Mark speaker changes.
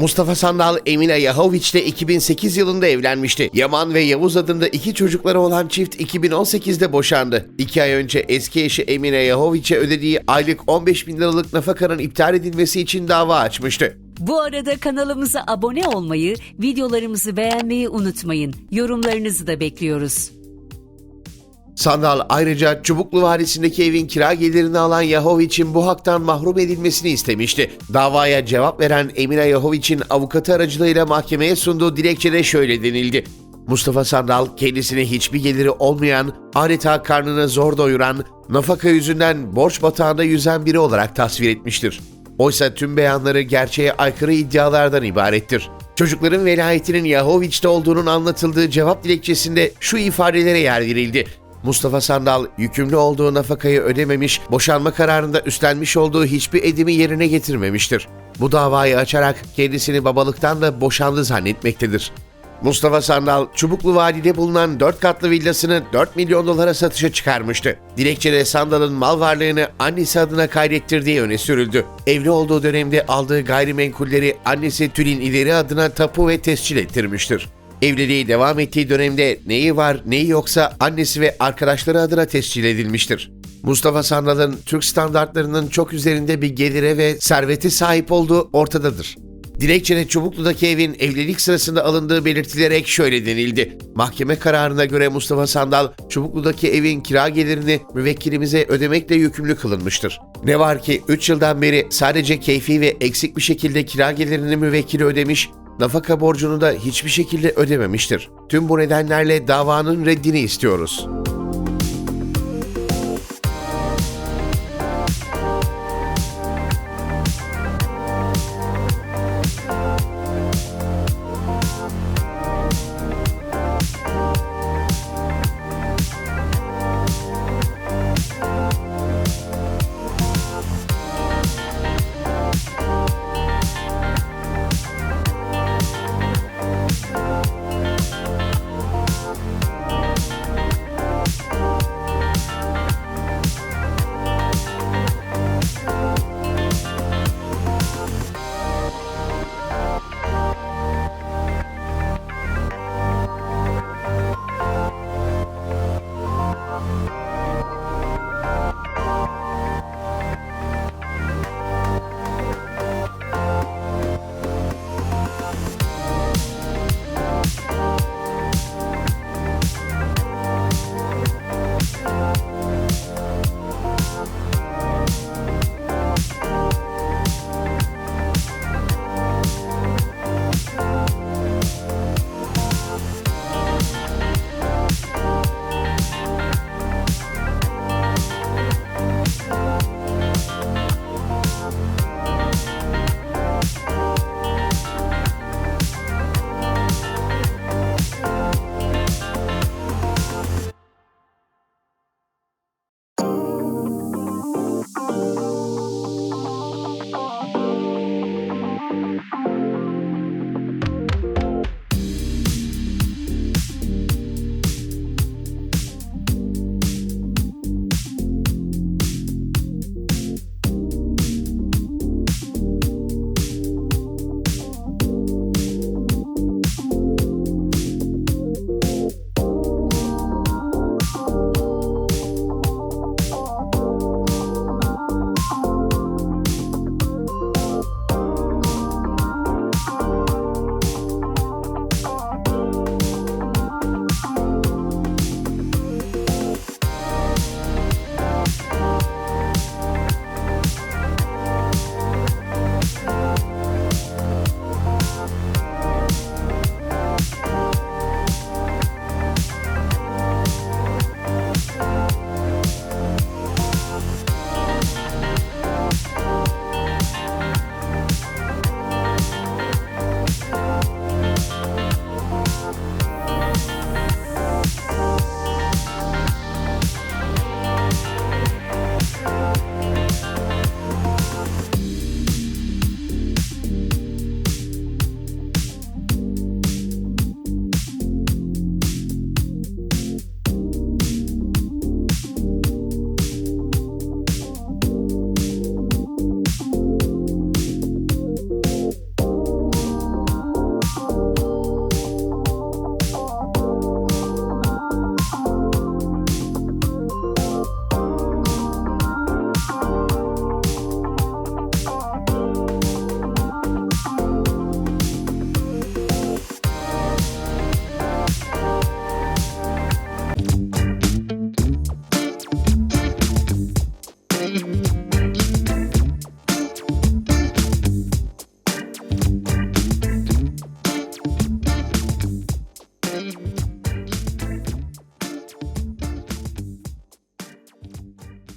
Speaker 1: Mustafa Sandal Emine Yahoviç ile 2008 yılında evlenmişti. Yaman ve Yavuz adında iki çocukları olan çift 2018'de boşandı. İki ay önce eski eşi Emine Yahoviç'e ödediği aylık 15 bin liralık nafakanın iptal edilmesi için dava açmıştı.
Speaker 2: Bu arada kanalımıza abone olmayı, videolarımızı beğenmeyi unutmayın. Yorumlarınızı da bekliyoruz.
Speaker 1: Sandal ayrıca Çubuklu Vadisi'ndeki evin kira gelirini alan Yahoviç'in bu haktan mahrum edilmesini istemişti. Davaya cevap veren Emine Yahoviç'in avukatı aracılığıyla mahkemeye sunduğu dilekçede şöyle denildi. Mustafa Sandal kendisine hiçbir geliri olmayan, adeta karnını zor doyuran, nafaka yüzünden borç batağında yüzen biri olarak tasvir etmiştir. Oysa tüm beyanları gerçeğe aykırı iddialardan ibarettir. Çocukların velayetinin Yahoviç'te olduğunun anlatıldığı cevap dilekçesinde şu ifadelere yer verildi. Mustafa Sandal yükümlü olduğu nafakayı ödememiş, boşanma kararında üstlenmiş olduğu hiçbir edimi yerine getirmemiştir. Bu davayı açarak kendisini babalıktan da boşandı zannetmektedir. Mustafa Sandal, Çubuklu Vadi'de bulunan 4 katlı villasını 4 milyon dolara satışa çıkarmıştı. Dilekçede Sandal'ın mal varlığını annesi adına kaydettirdiği öne sürüldü. Evli olduğu dönemde aldığı gayrimenkulleri annesi Tülin İleri adına tapu ve tescil ettirmiştir. Evliliği devam ettiği dönemde neyi var neyi yoksa annesi ve arkadaşları adına tescil edilmiştir. Mustafa Sandal'ın Türk standartlarının çok üzerinde bir gelire ve serveti sahip olduğu ortadadır. Dilekçede Çubuklu'daki evin evlilik sırasında alındığı belirtilerek şöyle denildi. Mahkeme kararına göre Mustafa Sandal, Çubuklu'daki evin kira gelirini müvekkilimize ödemekle yükümlü kılınmıştır. Ne var ki 3 yıldan beri sadece keyfi ve eksik bir şekilde kira gelirini müvekkili ödemiş, nafaka borcunu da hiçbir şekilde ödememiştir. Tüm bu nedenlerle davanın reddini istiyoruz.